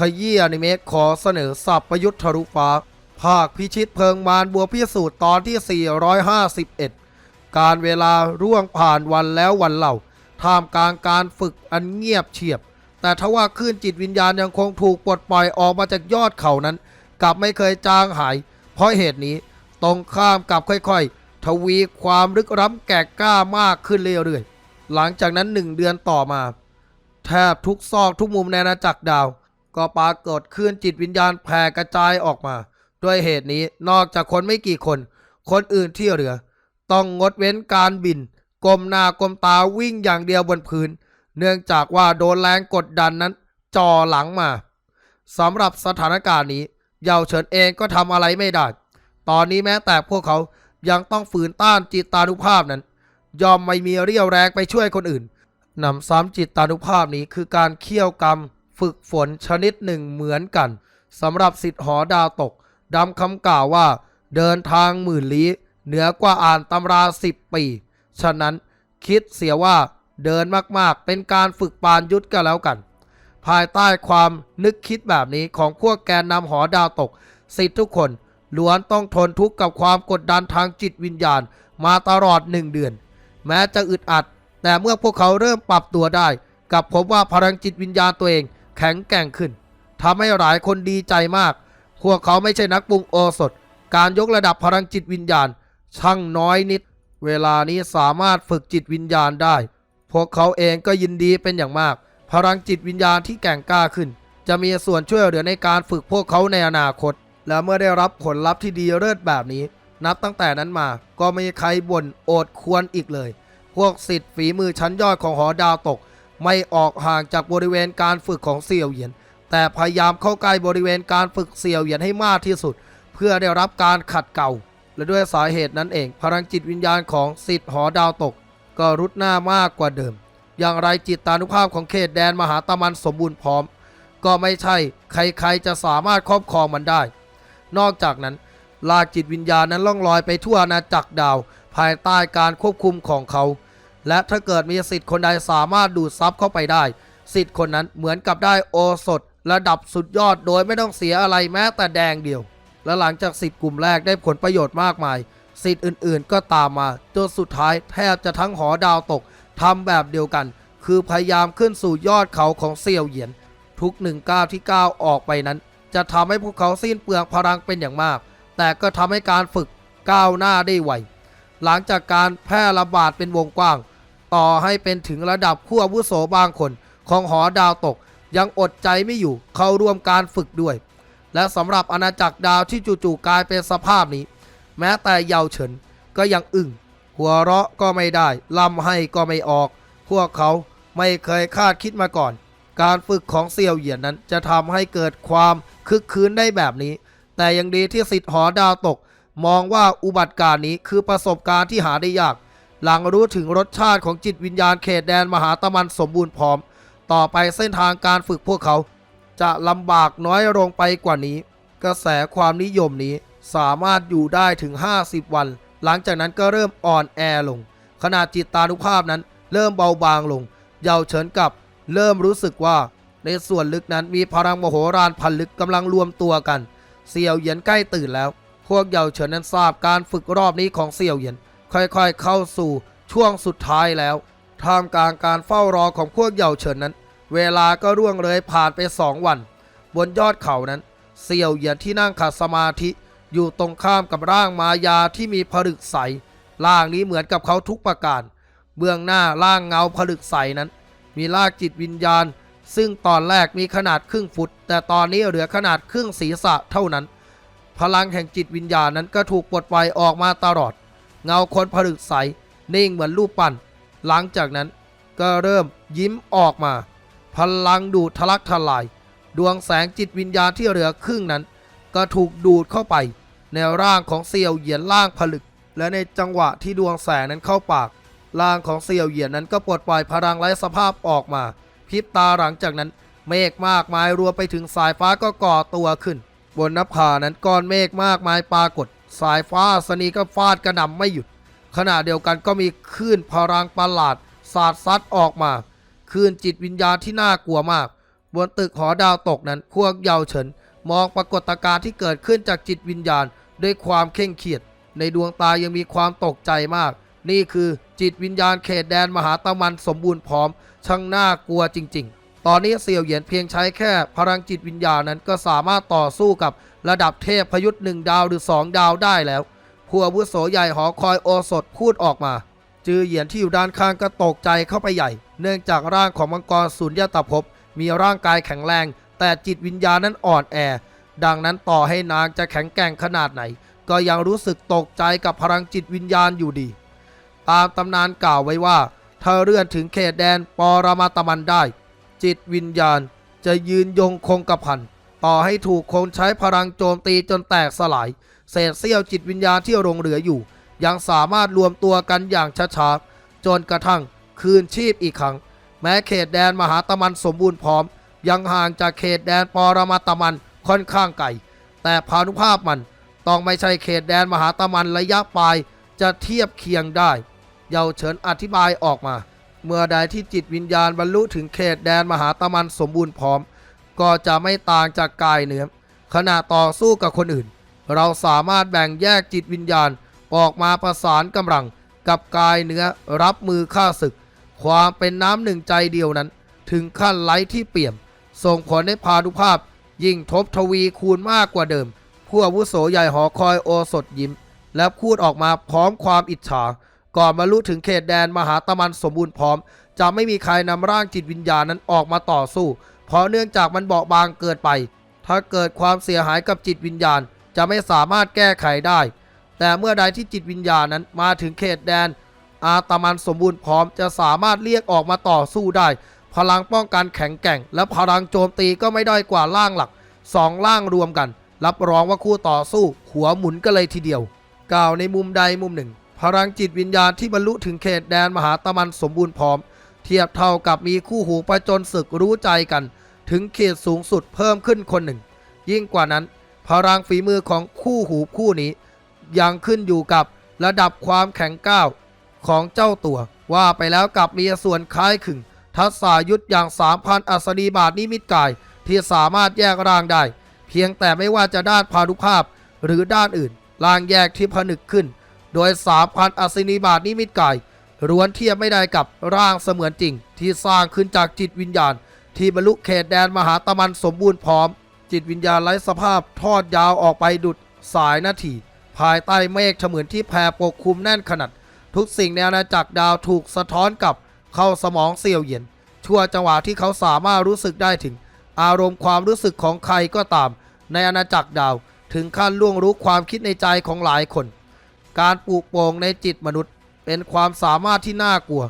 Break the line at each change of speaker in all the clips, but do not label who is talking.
ขยี้อนิเมะขอเสนอสับประยุทธ์ทะลุฟ้า ภาคพิชิตเพลิงมารบัวพิสูจน์ตอนที่ 451 การเวลาร่วงผ่านวันแล้ววันเล่าท่ามกลางการฝึกอันเงียบเฉียบ แต่ทว่าคลื่นจิตวิญญาณยังคงถูกปลดปล่อยออกมาจากยอดเขานั้น กลับไม่เคยจางหาย เพราะเหตุนี้ตรงข้ามกับค่อยๆ ทวีความลึกล้ำแก่กล้ามากขึ้นเรื่อยๆ หลังจากนั้นหนึ่งเดือนต่อมา แทบทุกซอกทุกมุมในอาณาจักรดาว ก็ปรากฏคลื่นจิตวิญญาณแผ่กระจายออกมา ด้วยเหตุนี้นอกจากคนไม่กี่คน คนอื่นที่เหลือ ต้องงดเว้นการบินก้มหน้าก้มตาวิ่งอย่างเดียวบนพื้น เนื่องจากว่าโดนแรงกดดันนั้นจ่อหลังมาสำหรับสถานการณ์นี้ เยาวเฉินเองก็ทำอะไรไม่ได้ ตอนนี้แม้แต่พวกเขายังต้องฝืนต้านจิตตานุภาพนั้น ยอมไม่มีเรี่ยวแรงไปช่วยคนอื่นนำซ้ำจิตตานุภาพนี้คือการเคี่ยวกรรม ฝึกฝนชนิดหนึ่งเหมือนกันสำหรับสิทธิหอดาวตกดำคำกล่าวว่า เดินทางหมื่นลี้เหนือกว่าอ่านตำราสิบปี ฉะนั้นคิดเสียว่าเดินมากๆ เป็นการฝึกปานยุทธก็แล้วกัน ภายใต้ความนึกคิดแบบนี้ของพวกแกนนำหอดาวตก สิทธิ์ทุกคนล้วนต้องทนทุกข์กับความกดดันทางจิตวิญญาณมาตลอดหนึ่งเดือน แม้จะอึดอัด แต่เมื่อพวกเขาเริ่มปรับตัวได้ กับพบว่าพลังจิตวิญญาณตัวเอง แข็งแกร่งขึ้นทำให้หลายคนดีใจมาก พวกเขาไม่ใช่นักปรุงโอสถ การยกระดับพลังจิตวิญญาณ ช่างน้อยนิด เวลานี้สามารถฝึกจิตวิญญาณได้ พวกเขาเองก็ยินดีเป็นอย่างมาก พลังจิตวิญญาณที่แก่งกล้าขึ้น จะมีส่วนช่วยเหลือในการฝึกพวกเขาในอนาคต และเมื่อได้รับผลลัพธ์ที่ดีเลิศแบบนี้ นับตั้งแต่นั้นมา ก็ไม่มีใครบ่นโอดควรอีกเลย พวกสิทธิ์ฝีมือชั้นยอดของหอดาวตก ไม่ออกห่างจากบริเวณการฝึกของเสี่ยวเหยียน แต่พยายามเข้าใกล้บริเวณการฝึกเสี่ยวเหยียนให้มากที่สุด เพื่อได้รับการขัดเกลาและด้วยสาเหตุนั้นเอง พลังจิตวิญญาณของสิทธิ์หอดาวตก ก็รุดหน้ามากกว่าเดิม อย่างไรจิตตานุภาพของเขตแดนมหาตะมันสมบูรณ์พร้อม ก็ไม่ใช่ใครๆจะสามารถครอบครองมันได้ นอกจากนั้นลากจิตวิญญาณนั้นล่องลอยไปทั่วอาณาจักรดาว ภายใต้การควบคุมของเขา และถ้าเกิดมีสิทธิ์คนใดสามารถดูดซับเข้าไปได้ สิทธิ์คนนั้นเหมือนกับได้โอสถ ระดับสุดยอดโดยไม่ต้องเสียอะไรแม้แต่แดงเดียว และหลังจากสิทธิ์กลุ่มแรกได้ผลประโยชน์มากมาย สิทธิ์อื่นๆ ก็ตามมาจนสุดท้ายแทบจะทั้งหอดาวตกทำแบบเดียวกัน คือพยายามขึ้นสู่ยอดเขาของเซียวเหยียน ทุกหนึ่งก้าวที่ก้าวออกไปนั้น จะทำให้พวกเขาสิ้นเปลืองพลังเป็นอย่างมาก แต่ก็ทำให้การฝึกก้าวหน้าได้ไวหลังจากการแพร่ระบาดเป็นวงกว้าง ต่อให้เป็นถึงระดับผู้อาวุโสบางคนของหอดาวตก ยังอดใจไม่อยู่เข้าร่วมการฝึกด้วย และสำหรับอาณาจักรดาวที่จู่ๆกลายเป็นสภาพนี้ แม้แต่เยาวเฉินก็ยังอึ้งหัวเราะก็ไม่ได้ลำให้ก็ไม่ออก พวกเขาไม่เคยคาดคิดมาก่อน การฝึกของเซียวเหยียนนั้นจะทำให้เกิดความคึกคืนได้แบบนี้ แต่ยังดีที่สิทธิ์หอดาวตก มองว่าอุบัติการณ์นี้คือประสบการณ์ที่หาได้ยาก หลังรู้ถึงรสชาติของจิตวิญญาณเขตแดนมหาตะมันสมบูรณ์พร้อม ต่อไปเส้นทางการฝึกพวกเขา จะลำบากน้อยลงไปกว่านี้ กระแสความนิยมนี้สามารถอยู่ได้ถึง 50 วัน หลังจากนั้นก็เริ่มอ่อนแอลง ขนาดจิตตานุภาพนั้น เริ่มเบาบางลง เยาวเฉินกับ เริ่มรู้สึกว่า ในส่วนลึกนั้นมีพลังมโหฬารพันลึกกำลังรวมตัวกัน เสี่ยวเหยียนใกล้ตื่นแล้ว พวกเยาวเฉินนั้นทราบการฝึกรอบนี้ของเสี่ยวเหยียน ค่อยๆเข้าสู่ช่วงสุดท้ายแล้วท่ามกลางการเฝ้ารอของพวกเหยาเฉินนั้น เวลาก็ร่วงเลยผ่านไปสองวัน บนยอดเขานั้นเสี่ยวเหยียนที่นั่งขัดสมาธิอยู่ตรงข้ามกับร่างมายาที่มีผลึกใสร่างนี้เหมือนกับเขาทุกประการ เบื้องหน้าร่างเงาผลึกใสนั้น มีลากจิตวิญญาณ ซึ่งตอนแรกมีขนาดครึ่งฟุต แต่ตอนนี้เหลือขนาดครึ่งศีรษะเท่านั้น พลังแห่งจิตวิญญาณนั้นก็ถูกปลดปล่อยออกมาตลอด เงาคนผลึกใส นิ่งเหมือนรูปปั้น หลังจากนั้นก็เริ่มยิ้มออกมา พลังดูดทะลักทลาย ดวงแสงจิตวิญญาณที่เหลือครึ่งนั้น ก็ถูกดูดเข้าไป ในร่างของเซียวเหยียนร่างผลึก และในจังหวะที่ดวงแสงนั้นเข้าปาก ร่างของเซียวเหยียนนั้นก็ปลดปล่อยพลังไร้สภาพออกมาพริบตาหลังจากนั้น เมฆมากมายรวมไปถึงสายฟ้าก็ก่อตัวขึ้น บนนภานั้นก้อนเมฆมากมายปรากฏ สายฟ้าสนีก็ฟาดกระหน่ำไม่หยุด ขณะเดียวกันก็มีคลื่นพลังประหลาด สาดซัดออกมาคลื่นจิตวิญญาณที่น่ากลัวมาก บนตึกหอดาวตกนั้นพวกเยาวเฉิน มองปรากฏการณ์ที่เกิดขึ้นจากจิตวิญญาณด้วยความเคร่งเครียด ในดวงตายังมีความตกใจมาก นี่คือจิตวิญญาณเขตแดนมหาตะมันสมบูรณ์พร้อม ช่างน่ากลัวจริง ๆ ตอนนี้เสี่ยวเหยียนเพียงใช้แค่พลังจิตวิญญาณนั้นก็สามารถต่อสู้กับระดับเทพพยุทธ์หนึ่งดาวหรือสองดาวได้แล้วผู้อาวุโสใหญ่หอคอยโอสถพูดออกมา จือเหยียนที่อยู่ด้านข้างก็ตกใจเข้าไปใหญ่ เนื่องจากร่างของมังกรสุญญตภพมีร่างกายแข็งแรง แต่จิตวิญญาณนั้นอ่อนแอ ดังนั้นต่อให้นางจะแข็งแกร่งขนาดไหน ก็ยังรู้สึกตกใจกับพลังจิตวิญญาณอยู่ดี ตามตำนานกล่าวไว้ว่าถ้าเลื่อนถึงเขตแดนปรมาตมันได้ จิตวิญญาณ จะยืนยงคงกระพัน ต่อให้ถูกคนใช้พลังโจมตีจนแตกสลาย เศษเสี้ยวจิตวิญญาณที่หลงเหลืออยู่ ยังสามารถรวมตัวกันอย่างช้าๆจนกระทั่งคืนชีพอีกครั้ง แม้เขตแดนมหาตะมันสมบูรณ์พร้อม ยังห่างจากเขตแดนปรมาตมันค่อนข้างไกลแต่พานุภาพมันต้องไม่ใช่เขตแดนมหาตะมันระยะปลายจะเทียบเคียงได้ เยาเฉินอธิบายออกมา เมื่อใดที่จิตวิญญาณบรรลุถึงเขตแดนมหาตะมันสมบูรณ์พร้อม ก็จะไม่ต่างจากกายเนื้อขณะต่อสู้กับคนอื่น เราสามารถแบ่งแยกจิตวิญญาณออกมาประสานกำลังกับกายเนื้อรับมือฆ่าศึก ความเป็นน้ำหนึ่งใจเดียวนั้น ถึงขั้นไร้ที่เปี่ยม ส่งผลให้พานุภาพ ยิ่งทบทวีคูณมากกว่าเดิม ผู้อาวุโสใหญ่หอคอยโอสถยิ้ม และพูดออกมาพร้อมความอิจฉา ก่อนบรรลุถึงเขตแดนมหาตะมันสมบูรณ์พร้อม จะไม่มีใครนำร่างจิตวิญญาณนั้นออกมาต่อสู้ เพราะเนื่องจากมันเบาบางเกินไป ถ้าเกิดความเสียหายกับจิตวิญญาณ จะไม่สามารถแก้ไขได้ แต่เมื่อใดที่จิตวิญญาณนั้นมาถึงเขตแดน อาตามันสมบูรณ์พร้อมจะสามารถเรียกออกมาต่อสู้ได้ พลังป้องกันแข็งแกร่ง และพลังโจมตีก็ไม่ด้อยกว่าล่างหลักสองล่างรวมกัน รับรองว่าคู่ต่อสู้ หัวหมุนกันเลยทีเดียว กล่าวในมุมใดมุมหนึ่ง พลังจิตวิญญาณที่บรรลุถึงเขตแดนมหาตะมันสมบูรณ์พร้อม เทียบเท่ากับมีคู่หูประจนศึกรู้ใจกัน ถึงเขตสูงสุดเพิ่มขึ้นคนหนึ่ง ยิ่งกว่านั้น พลังฝีมือของคู่หูคู่นี้ ยังขึ้นอยู่กับระดับความแข็งก้าวของเจ้าตัว ว่าไปแล้วกับมีส่วนคล้ายขึงทัศายุทธอย่าง3,000อัศนีบาทนิมิตกาย ที่สามารถแยกร่างได้ เพียงแต่ไม่ว่าจะด้านพานุภาพหรือด้านอื่นร่างแยกที่ผนึกขึ้น โดย 3,000 อัศนีบาทนิมิตกายร้วนเทียบไม่ได้กับร่างเสมือนจริง ที่สร้างขึ้นจากจิตวิญญาณ ที่บรรลุเขตแดนมหาตะมันสมบูรณ์พร้อม จิตวิญญาณไร้สภาพทอดยาวออกไปดุดสายนาที ภายใต้เมฆเฉมือนที่แผ่ปกคลุมแน่นขนาด ทุกสิ่งในอาณาจักรดาวถูกสะท้อนกลับเข้าสมองเสียวเยียนชั่วจังหวะที่เขาสามารถรู้สึกได้ถึง อารมณ์ความรู้สึกของใครก็ตาม ในอาณาจักรดาว ถึงขั้นล่วงรู้ความคิดในใจของหลายคน การปลูกโป่งในจิตมนุษย์ เป็นความสามารถที่น่ากลัว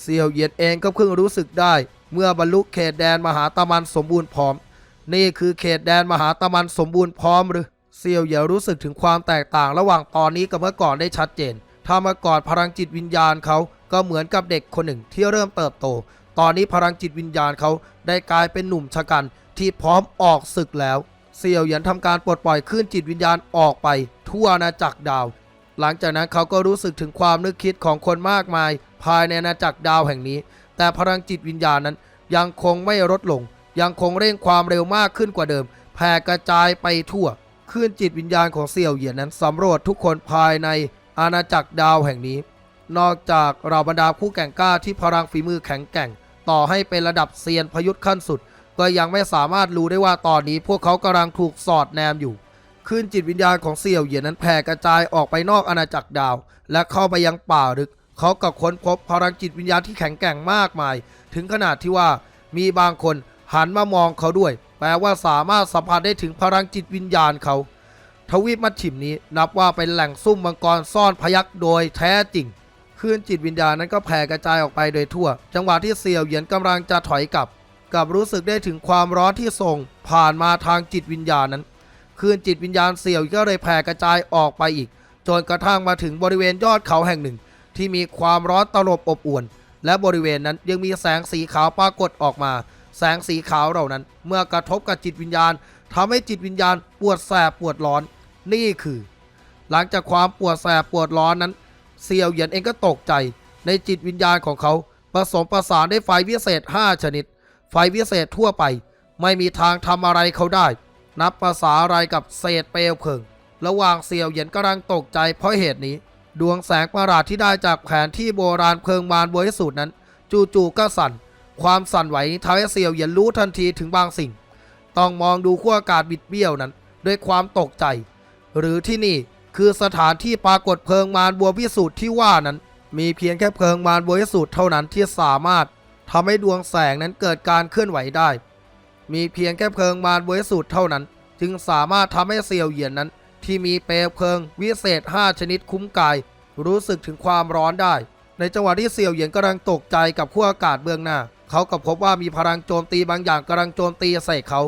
เสี่ยวเหยียนเองก็เพิ่งรู้สึกได้ เมื่อบรรลุเขตแดนมหาตะมันสมบูรณ์พร้อม นี่คือเขตแดนมหาตะมันสมบูรณ์พร้อมหรือเซียวเหยียรู้สึกถึงความแตกต่างระหว่างตอนนี้กับเมื่อก่อนได้ชัดเจน ถ้าเมื่อก่อนพลังจิตวิญญาณเขาก็เหมือนกับเด็กคนหนึ่งที่เริ่มเติบโต ตอนนี้พลังจิตวิญญาณเขาได้กลายเป็นหนุ่มชะกันที่พร้อมออกศึกแล้วเซียวเหยียนทำการปลดปล่อยคลื่นจิตวิญญาณออกไป ทั่วอาณาจักรดาว หลังจากนั้นเขาก็รู้สึกถึงความนึกคิดของคนมากมาย ภายในอาณาจักรดาวแห่งนี้ แต่พลังจิตวิญญาณนั้น ยังคงไม่ลดลง ยังคงเร่งความเร็วมากขึ้นกว่าเดิม แผ่กระจายไปทั่วคลื่นจิตวิญญาณของเสี่ยวเหยียนนั้นสำรวจทุกคนภายในอาณาจักรดาวแห่งนี้ นอกจากเราบรรดาผู้แก่งกล้าที่พลังฝีมือแข็งแกร่ง ต่อให้เป็นระดับเซียนพยุทธ์ขั้นสุด ก็ยังไม่สามารถรู้ได้ว่าตอนนี้พวกเขากำลังถูกสอดแนมอยู่ คลื่นจิตวิญญาณของเสี่ยวเหยียนนั้นแผ่กระจายออกไปนอกอาณาจักรดาว และเข้าไปยังป่าลึก เขากับค้นพบพลังจิตวิญญาณที่แข็งแกร่งมากมาย ถึงขนาดที่ว่ามีบางคนหันมามองเขาด้วย แปลว่าสามารถสัมผัสได้ถึงพลังจิตวิญญาณเขา ทวีปมัดฉิมนี้นับว่าเป็นแหล่งซุ่มมังกรซ่อนพยักโดยแท้จริงคลื่นจิตวิญญาณนั้นก็แผ่กระจายออกไปโดยทั่ว จังหวะที่เสี่ยวเหยียนกำลังจะถอยกลับ กับรู้สึกได้ถึงความร้อนที่ส่งผ่านมาทางจิตวิญญาณนั้น คืนจิตวิญญาณเสี่ยวก็เลยแผ่กระจายออกไปอีก จนกระทั่งมาถึงบริเวณยอดเขาแห่งหนึ่ง ที่มีความร้อนตลบอบอวน และบริเวณนั้นยังมีแสงสีขาวปรากฏออกมา แสงสีขาวเหล่านั้น เมื่อกระทบกับจิตวิญญาณทำให้จิตวิญญาณปวดแสบปวดร้อน นี่คือ หลังจากความปวดแสบปวดร้อนนั้นเซียวเหยียนเองก็ตกใจ ในจิตวิญญาณของเขาผสมประสานได้ไฟวิเศษ 5 ชนิด ไฟวิเศษทั่วไป ไม่มีทางทำอะไรเขาได้ นับภาษาอะไรกับเศษเปลวเพลิง ระหว่างเสี่ยวเหยียนกำลังตกใจเพราะเหตุนี้ ดวงแสงประหลาดที่ได้จากแผนที่โบราณเพลิงมารบริสุทธิ์นั้น จู่ๆก็สั่น ความสั่นไหวทำให้เสี่ยวเหยียนรู้ทันทีถึงบางสิ่ง ต้องมองดูขั้วอากาศบิดเบี้ยวนั้น ด้วยความตกใจ หรือที่นี่คือสถานที่ปรากฏเพลิงมารบัวพิสูจน์ที่ว่านั้น มีเพียงแค่เพลิงมารบัวพิสูจน์เท่านั้นที่สามารถทำให้ดวงแสงนั้นเกิดการเคลื่อนไหวได้ มีเพียงแค่เพลิงมารบริสุทธิ์เท่านั้น จึงสามารถทำให้เซียวเหยียนนั้น ที่มีเปลวเพลิงวิเศษ 5 ชนิดคุ้มกาย รู้สึกถึงความร้อนได้ ในจังหวะที่เซียวเหยียนกำลังตกใจกับขั้วอากาศเบื้องหน้า เขาก็พบว่ามีพลังโจมตีบางอย่างกำลังโจมตีใส่เขา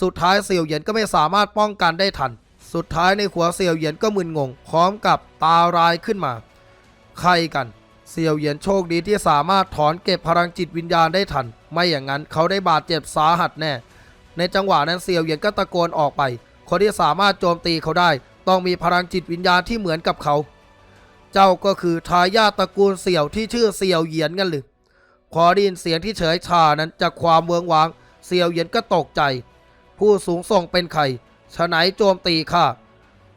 สุดท้ายเซียวเหยียนก็ไม่สามารถป้องกันได้ทัน สุดท้ายในหัวเซียวเหยียนก็มึนงงพร้อมกับตารายขึ้นมา ใครกัน เซียวเหยียนโชคดีที่สามารถถอนเก็บพลังจิตวิญญาณได้ทัน ไม่อย่างนั้นเขาได้บาดเจ็บสาหัสแน่ ในจังหวะนั้นเซียวเหยียนก็ตะโกนออกไป คนที่สามารถโจมตีเขาได้ ต้องมีพลังจิตวิญญาณที่เหมือนกับเขา เจ้าก็คือทายาทตระกูลเสี่ยวที่ชื่อเสี่ยวเหยียนกันหรือพอได้ยินเสียงที่เฉยชานั้นจากความเมืองวางเสี่ยวเหยียนก็ตกใจ ผู้สูงส่งเป็นใครฉไหนโจมตีข้า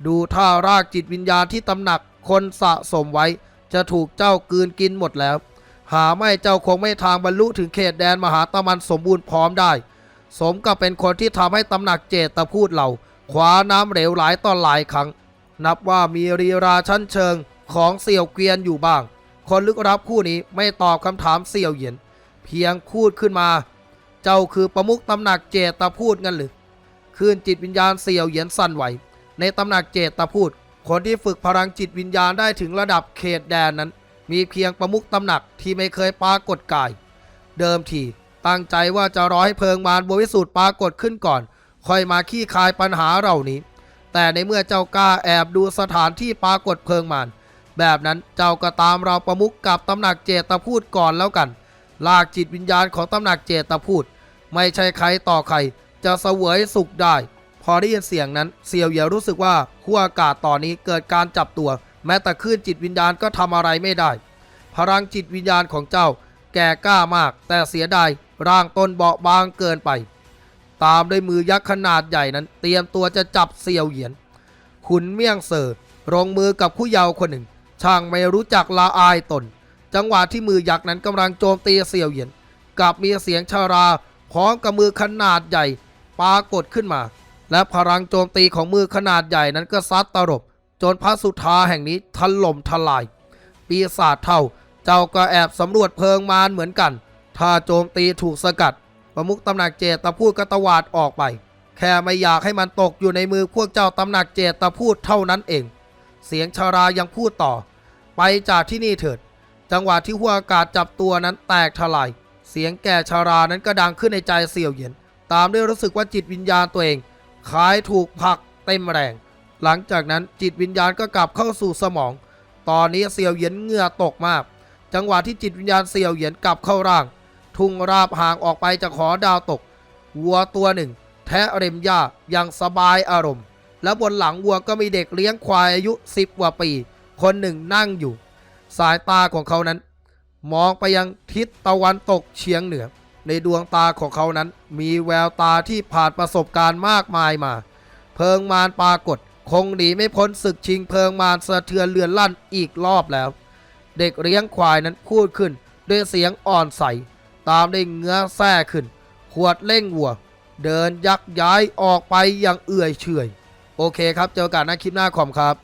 ดูท่ารากจิตวิญญาณที่ตำหนักคนสะสมไว้ จะถูกเจ้ากืนกินหมดแล้ว หาไม่เจ้าคงไม่ทางบรรลุถึงเขตแดนมหาตะมันสมบูรณ์พร้อมได้ สมกับเป็นคนที่ทำให้ตำหนักเจตพูดเหล่าคว้าน้ำเหลวหลายต่อหลายครั้ง นับว่ามีรีราชั้นเชิงของเสี่ยวเกวียนอยู่บ้าง คนลึกลับคู่นี้ไม่ตอบคำถามเสี่ยวเหยียน เพียงพูดขึ้นมา เจ้าคือประมุขตำหนักเจตพูดงั้นหรือคลื่นจิตวิญญาณเสี่ยวเหยียนสั่นไหว ในตำหนักเจตพูด คนที่ฝึกพลังจิตวิญญาณได้ถึงระดับเขตแดนนั้น มีเพียงประมุขตำหนักที่ไม่เคยปรากฏกาย เดิมทีตั้งใจว่าจะรอให้เพลิงมารบริสุทธิ์ปรากฏขึ้นก่อน ค่อยมาขี้คายปัญหาเหล่านี้ แต่ในเมื่อเจ้ากล้าแอบดูสถานที่ปรากฏเพลิงมารแบบนั้นเจ้าก็ตามเราประมุขกับตำหนักเจตพูดก่อนแล้วกัน ลากจิตวิญญาณของตำหนักเจตพูด ไม่ใช่ใครต่อใครจะเสวยสุขได้ พอได้ยินเสียงนั้นเซียวเหยียรู้สึกว่าขั้วอากาศตอนนี้เกิดการจับตัว แม้แต่คลื่นจิตวิญญาณก็ทำอะไรไม่ได้ พลังจิตวิญญาณของเจ้า แก่กล้ามาก แต่เสียดายร่างตนเบาบางเกินไป ตามด้วยมือยักษ์ขนาดใหญ่นั้น เตรียมตัวจะจับเซียวเหยียน ขุนเมี่ยงเซอลงมือกับผู้เยาว์คนหนึ่ง ช่างไม่รู้จักละอายตน จังหวะที่มือยักษ์นั้นกำลังโจมตีเซียวเหยียนกลับมีเสียงชาราพร้อมกับมือขนาดใหญ่ปรากฏขึ้นมา และพลังโจมตีของมือขนาดใหญ่นั้นก็ซัดตลบ จนพระสุธาแห่งนี้ถล่มทลาย ปีศาจเท่า เจ้าก็แอบสำรวจเพลิงมารเหมือนกัน ถ้าโจมตีถูกสกัด ประมุขตำหนักเจตพูดก็ตวาดออกไป แค่ไม่อยากให้มันตกอยู่ในมือพวกเจ้าตำหนักเจตพูดเท่านั้นเอง เสียงชารายังพูดต่อ ไปจากที่นี่เถิด จังหวะที่หัวอากาศจับตัวนั้นแตกทลาย เสียงแก่ชารานั้นก็ดังขึ้นในใจเสี่ยวเหยียน ตามด้วยรู้สึกว่าจิตวิญญาณตัวเอง คล้ายถูกผักเต็มแรง หลังจากนั้นจิตวิญญาณก็กลับเข้าสู่สมอง ตอนนี้เสี่ยวเหยียนเหงื่อตกมาก จังหวะที่จิตวิญญาณเสี่ยวเหยียนกลับเข้าร่าง ทุ่งราบห่างออกไปจากหอดาวตก วัวตัวหนึ่ง แทะเร็มหญ้าอย่างสบายอารมณ์ แล้วบนหลังวัวก็มีเด็กเลี้ยงควายอายุสิบกว่าปี คนหนึ่งนั่งอยู่ สายตาของเขานั้น มองไปยังทิศตะวันตกเฉียงเหนือ ในดวงตาของเขานั้น มีแววตาที่ผ่านประสบการณ์มากมายมา เพิงมารปรากฏ คงหนีไม่พ้นศึกชิงเพิงมารสะเทือนเลือนลั่นอีกรอบแล้ว เด็กเลี้ยงควายนั้นพูดขึ้นด้วยเสียงอ่อนใส ตามด้วยเงื้อแส้ขึ้น ขวดเล่งวัว เดินยักย้ายออกไปอย่างเอื่อยเฉยโอเคครับ เจอกันนะคลิปหน้าขอมครับ